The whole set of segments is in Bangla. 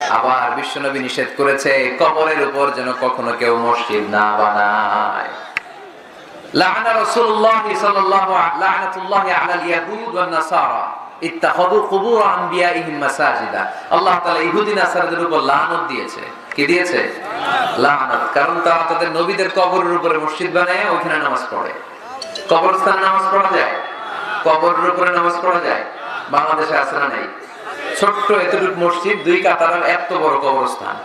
আবার বিশ্বনবী নিষেধ করেছে, কবরের উপর যেন কখনো কেউ মসজিদ না বানায়। উপর মসজিদ বানায়, ওখানে নামাজ পড়ে। নামাজ পড়া যায়? কবরের উপরে নামাজ পড়া যায়? বাংলাদেশে না নাই ছোট্ট এতটুক মসজিদ, দুই কাতারের এত বড় কবরস্থান।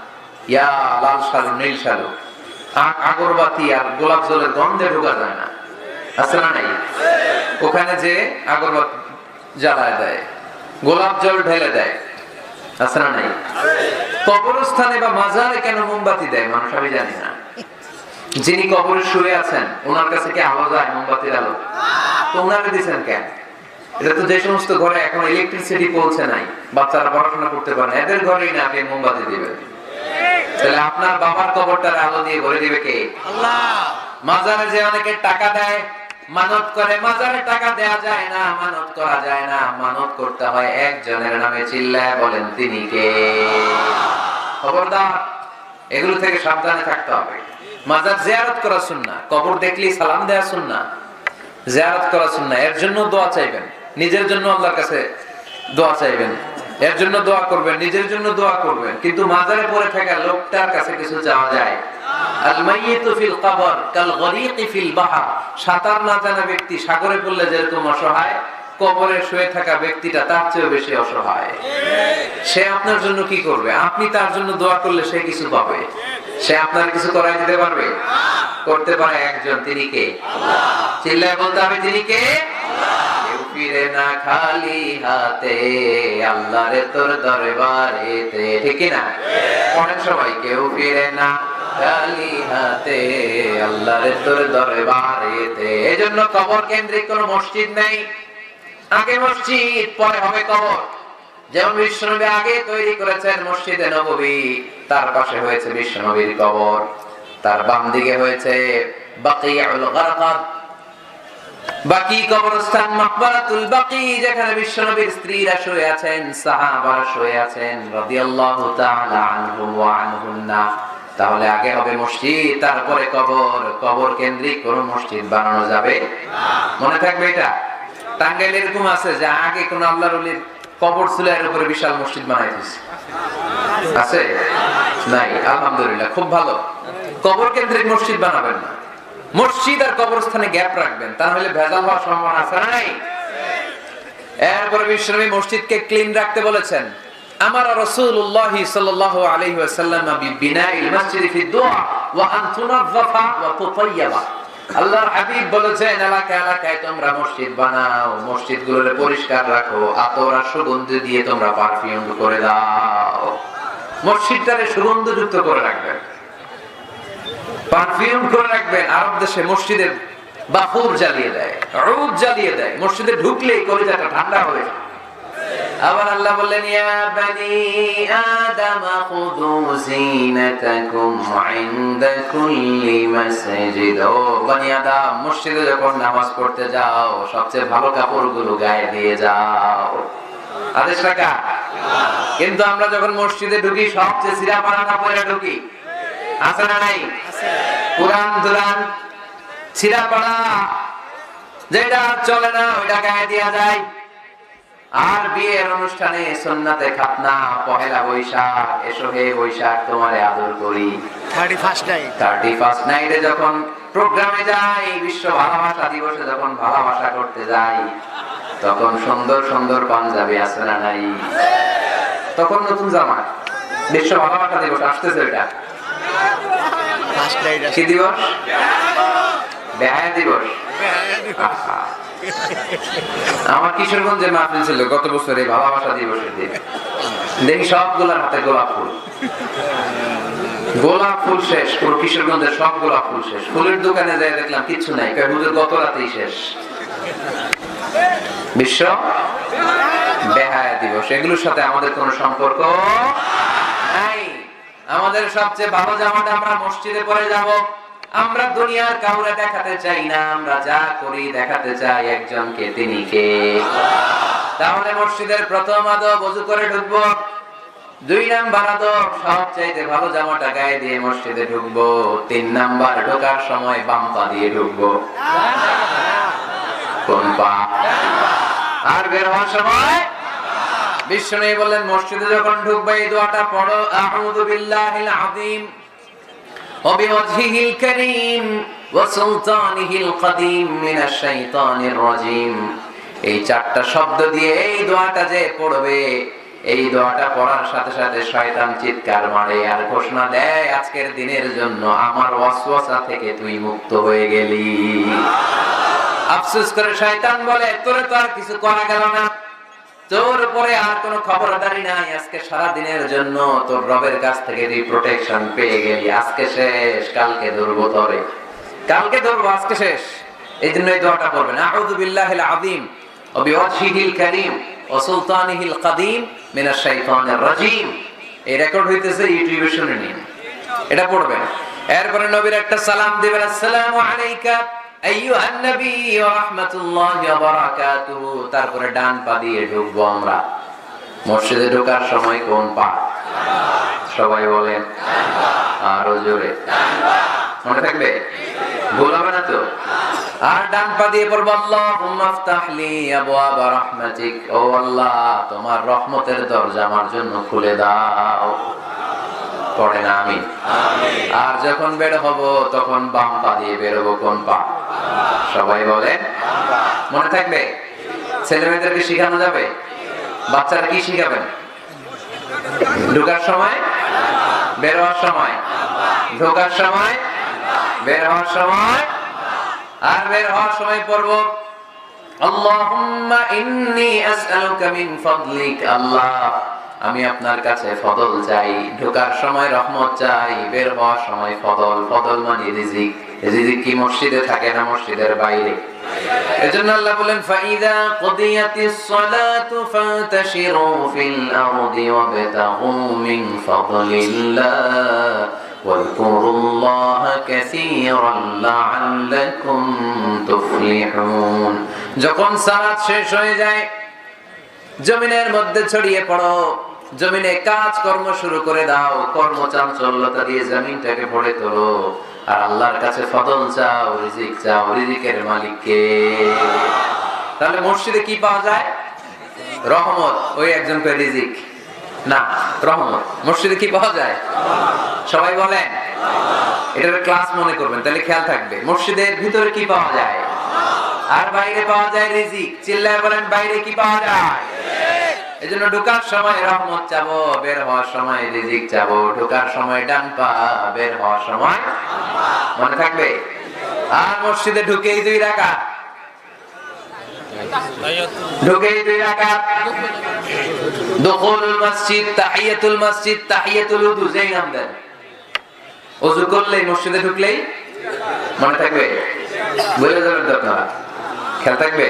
ইয়া লাল সালু, নীল সালু। আগরবাতি আর গোলাপ জলের গন্ধে ঢোকা যায় না। আছে না নাই? ওখানে যে আগরবাতি জ্বালায় দেয়, গোলাপ জল ঢেলে দেয়। আছে না নাই? কবরস্থানে বা মাজারে কেন মোমবাতি দেয়? মানুষ, আমি জানি না। যিনি কবরে শুয়ে আছেন, ওনার কাছে কি আলো যায়? মোমবাতির আলো। তো ওনারে দিচ্ছেন কেন? এটা তো যে সমস্ত ঘরে এখন ইলেকট্রিসিটি পৌঁছে নাই বাচ্চারা পড়াশোনা করতে পারে না। এদের ঘরেই না আপনি মোমবাতি দিবেন। তাহলে আপনার বাবার কবরটার আলো দিয়ে ভরে দিবে কে? মাজারে যে অনেকে টাকা দেয় মানত করে মাজারে টাকা দেয়া যায় না মানত করা যায় না। মানত করতে হয় একজনের নামে চিল্লায় বলেন তিনি কে? খবরদার এগুলো থেকে সাবধানে থাকতে হবে। মাজার জিয়ারত করা শুননা কবর দেখলেই সালাম দেয়া শুননা জিয়ারত করা শুননা এর জন্য দোয়া চাইবেন। নিজের জন্য আল্লাহর কাছে দোয়া চাইবেন। এর জন্য দোয়া করবেন, নিজের জন্য দোয়া করবেন। কিন্তু মাজারে পড়ে থাকা লোকটার কাছে কিছু চাওয়া যায়। আপনার জন্য কি করবে? আপনি তার জন্য দোয়া করলে সে কিছু পাবে? সে আপনার কিছু করাই দিতে পারবে? করতে পারে একজন, তিনি কে? চিল্লায় বলতে হবে, তিনি কে? ফিরে না খালি হাতে, আল্লাহরে তোর দরবারেতে, ঠিক না অনেক সময় কেউ ফিরে না আগে পরে হবে কবর। যেমন বিশ্বনবী আগে তৈরি করেছেন মসজিদে নববী, তার পাশে হয়েছে বিশ্বনবীর কবর। তার বাম দিকে হয়েছে বাকিউল গারকাদ। বাকি কবরস্থান মাকবারাতুল বাকি, যেখানে বিশ্বনবীর স্ত্রীরা শুয়ে আছেন, সাহাবারা শুয়ে আছেন, রাদিয়াল্লাহু তাআলা আনহুম ওয়া আনহুন্না। তাহলে আগে হবে মসজিদ, তারপরে কবর। কবর কেন্দ্রিক কোন মসজিদ বানানো যাবে মনে থাকবে এটা? টাঙ্গাইল এরকম আছে যে আগে কোন আল্লাহর ওলির কবর ছিল এর উপরে বিশাল মসজিদ বানাই দিয়েছে আছে? নাই, আলহামদুলিল্লাহ, খুব ভালো। কবর কেন্দ্রিক মসজিদ বানাবেন না। মসজিদ আর কবরস্থানে গ্যাপ রাখবেন, তাহলে ভেজাল হওয়ার সম্ভাবনা আছে নাই? এরপরে বিশ্বনবী মসজিদকে ক্লিন রাখতে বলেছেন, আমার সাল্লাল্লাহু আলাইহি ওয়াসাল্লাম বিবিনাইল মসজিদ ফি দুআ ওয়া আন ওয়া তুতায়্যাবা আল্লাহর হাবিব বলেছেন, এলাকা এলাকায় তোমরা মসজিদ বানাও মসজিদগুলোরে পরিষ্কার রাখো, আতর সুগন্ধি দিয়ে তোমরা পারফিউম করে দাও। মসজিদটারে সুগন্ধযুক্ত করে রাখবেন। পারফিউম করে রাখবেন, আরব দেশে মসজিদের বাফুর জ্বালিয়ে দেয়, রূপ জ্বালিয়ে দেয়। মসজিদে ঢুকলেই কলিজাটা ঠান্ডা হয়ে যায়। আবার আল্লাহ বললেন, ইয়া বানি আদম, খুযু জিনাতাকুম ইনদা কুল্লি মাসজিদ। ও বানি আদম, মসজিদে যখন নামাজ পড়তে যাও, সবচেয়ে ভালো কাপড়গুলো গায়ে দিয়ে যাও। আদেশ রাখা? কিন্তু আমরা যখন মসজিদে ঢুকি, সবচেয়ে সিরা পানাটা পরে ঢুকি। আছে নাই? পুরান দুরান যেটা চলে না ওইটা গায়ে দেওয়া যায়। আর বিয়ের অনুষ্ঠানে সন্নাতে খাতনা পহেলা বৈশাখ এসো হে বৈশাখ তোমারে আদর করি। Thirty first night thirty first নাইটে যখন প্রোগ্রামে যাই বিশ্ব ভালোবাসা দিবসে যখন ভালোবাসা করতে যাই তখন সুন্দর সুন্দর পাঞ্জাবি আছে না নাই? তখন নতুন জামা। বিশ্ব ভালোবাসা দিবস আসতেছে ওইটা। কি দিবস? বেহায়া দিবস। আমার কিশোরগঞ্জে মাহফিল ছিল গত বছর ভালোবাসা দিবসের দিন দেখি সবগুলোর হাতে গোলাপ ফুল। গোলাপ ফুল শেষ, পুরো কিশোরগঞ্জের সব গোলাপ ফুল শেষ। ফুলের দোকানে যাই দেখলাম কিচ্ছু নাই হুজুর গত রাতেই শেষ। বিশ্ব বেহায়া দিবস, এগুলোর সাথে আমাদের কোনো সম্পর্ক নাই। আমাদের সবচেয়ে ভালো জামাটা আমরা মসজিদে পরে যাব। আমরা দুনিয়ার কাউরে দেখাতে চাই না, আমরা যা করি দেখাতে চাই একজনকে তিনি কে তাহলে মসজিদের প্রথম আদব অজু করে ঢুকবো। দুই নাম্বার আদব সব চাইতে ভালো জামাটা গায়ে দিয়ে মসজিদে ঢুকবো। তিন নাম্বার, ঢোকার সময় বাম পা দিয়ে ঢুকবো। কোন পা? আর বের হওয়ার সময় বিষ্ণু বললেন, মসজিদে যখন ঢুকবে এই দোয়াটা পড়ো বিল্লাহিল মিনাশ শাইতানির এই চারটা শব্দ দিয়ে এই দোয়াটা যে পড়বে, এই দোয়াটা পড়ার সাথে সাথে শয়তান চিৎকার মারে আর ঘোষণা দেয়, আজকের দিনের জন্য আমার ওয়াসওয়াসা থেকে তুই মুক্ত হয়ে গেলি। আফসোস করে শয়তান বলে, তোরে তো আর কিছু করা গেল না। তোর উপরে আর কোনো খবরদারি নাই। আজকে সারা দিনের জন্য তোর রবের কাছ থেকে তুই প্রোটেকশন পেয়ে গেলি। আজকে শেষ, কালকে ধরবো তরে। কালকে ধরবো, আজকে শেষ। এই জন্য এই দোয়াটা আউযু বিল্লাহিল আযীম ওয়া বিওয়াজহিল কারীম ওয়া সুলতানিহিল কাদীম মিনাশ শাইতানির রাজীম। এই রেকর্ড হইতেছে ইউটিউবে শুনে নিন। এটা পড়বেন। এরপরে নবীর একটা সালাম দিবেন। আসসালামু আলাইকা। তারপরে ডান পা দিয়ে ঢুকবো আমরা। মসজিদে ঢোকার সময় কোন পা? সবাই বলেন, আরও জোরে। মনে থাকবে? ভুল হবে না তো? আর ডান পা দিয়ে পড়ব আল্লাহ, তোমার রহমতের দরজা আমার জন্য খুলে দাও। পড়ে না আমি আর যখন বের হব তখন বাম পা দিয়ে বেরোবো কোন পা? সবাই বলে মনে থাকবে? ছেলে মেয়েদেরকে শিখানো যাবে? বাচ্চারা কি শিখাবেন? ঢোকার সময়? বের হওয়ার সময়? ঢোকার সময়? বের হওয়ার সময়? আর বের হওয়ার সময় পড়ব আল্লাহুম্মা ইন্নী আসআলুকা মিন ফাদলিক আল্লাহ। আমি আপনার কাছে ফদল চাই ঢোকার সময় রহমত চাই বের হওয়ার সময় ফদল ফদল মানে রিজিক রিজিক কি মসজিদে থাকে না মসজিদের বাইরে এজন্য আল্লাহ বলেন ফাইদা কুদিয়াতিস সালাতু ফান্তাশিরু ফিল আরদি ওয়াবতাগু মিন ফাদলিল্লাহ واذكروا الله كثيرا لعلكم تفلحون যখন সালাত শেষ হয়ে যায় জমিনের মধ্যে ছড়িয়ে পড়ো জমিনে কাজ কর্ম শুরু করে দাও কর্মচাঞ্চল্যতা দিয়ে জমিনটাকে ভরে তোলো। আর আল্লাহর কাছে ফদল চাও, রিজিক চাও, রিজিকের মালিককে। তাহলে মসজিদে কি পাওয়া যায়? রহমত। ওই একজন করে রিজিক। না, রহমত। মসজিদে কি পাওয়া যায়? সবাই বলেন। এটার ক্লাস মনে করবেন, তাহলে খেয়াল থাকবে। মসজিদের ভিতরে কি পাওয়া যায়? আর বাইরে পাওয়া যায় রিজিক। চিল্লায় বলেন, বাইরে কি পাওয়া যায়? এই জন্য ঢোকার সময় রহমত বের হওয়ার সময় রিজিক সময় ডান পা বের হওয়ার সময় মনে থাকবে? আর মসজিদে ঢুকেই দুই রাখা ঢুকেই দুই রাখা দখলুল মসজিদ, তাহিয়াতুল মসজিদ, তাহিয়াতুল যেই নাম দেন। ওযু করলেই মসজিদে ঢুকলেই মনে থাকবে? বলে যাবেন খেয়াল থাকবে?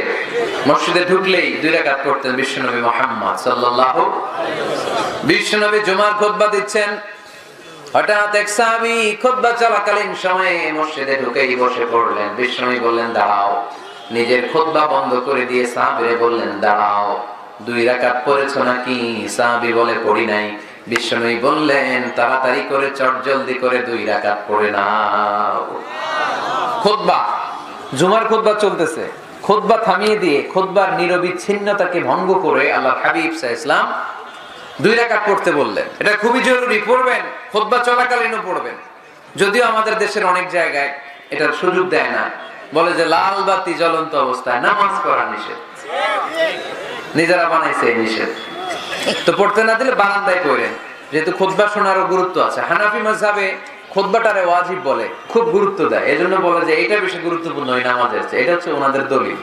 মসজিদে ঢুকলেই দুই রাকাত পড়তেন বিশ্বনবী মোহাম্মদ সাল্লাল্লাহু বিশ্বনবী জুমার খুতবা দিচ্ছেন। হঠাৎ এক সাহাবী খুতবা চলাকালীন সময়ে মসজিদে ঢুকেই বসে পড়লেন। বিশ্বনবী বললেন, দাঁড়াও। নিজের খুতবা বন্ধ করে দিয়ে সাহাবীরে বললেন, দাঁড়াও, দুই রাকাত পড়েছো নাকি? সাহাবী বলে, পড়ি নাই। বিশ্বনবী বললেন, তাড়াতাড়ি করে চটজলদি করে দুই রাকাত পড়ে নাও। খুতবা জুমার খুতবা চলতেছে। খুতবা থামিয়ে দিয়ে, খুতবার নিরবিচ্ছিন্নতাকে ভঙ্গ করে আল্লাহ হাবিব সাহ ইসলাম দুই রাকাত পড়তে বললেন। এটা খুবই জরুরি, পড়বেন, খুতবা চলাকালীনও পড়বেন। যদিও আমাদের দেশের অনেক জায়গায় এটার সুযোগ দেয় না। বলে যে লাল বাতি জ্বলন্ত অবস্থায় নামাজ পড়া নিষেধ। নিজেরা বানাইছে নিষেধ। তো পড়তে না দিলে বারান্দায় পড়েন। যেহেতু খুতবা শোনারও গুরুত্ব আছে। হানাফি মাযহাবে খুতবাটারে ওয়াজিব বলে, খুব গুরুত্ব দেয়। এজন্য বলে যে এটা বেশি গুরুত্বপূর্ণ ওই নামাজের চেয়ে এটা হচ্ছে ওনাদের দলিল।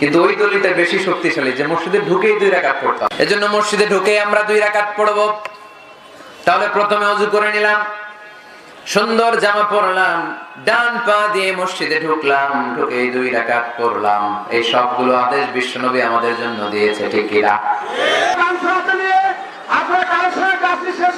কিন্তু ওই দলিলটা বেশি শক্তিশালী যে মসজিদে ঢুকেই দুই রাকাত পড়তাম এজন্য মসজিদে ঢুকেই আমরা দুই রাকাত পড়ব। তাহলে প্রথমে অজু করে নিলাম। সুন্দর জামা পরলাম, ডান পা দিয়ে মসজিদে ঢুকলাম ঢুকে দুই রাকাত পড়লাম। এই সবগুলো আদেশ বিশ্বনবী আমাদের জন্য দিয়েছে, ঠিক কিনা কাজটি শেষ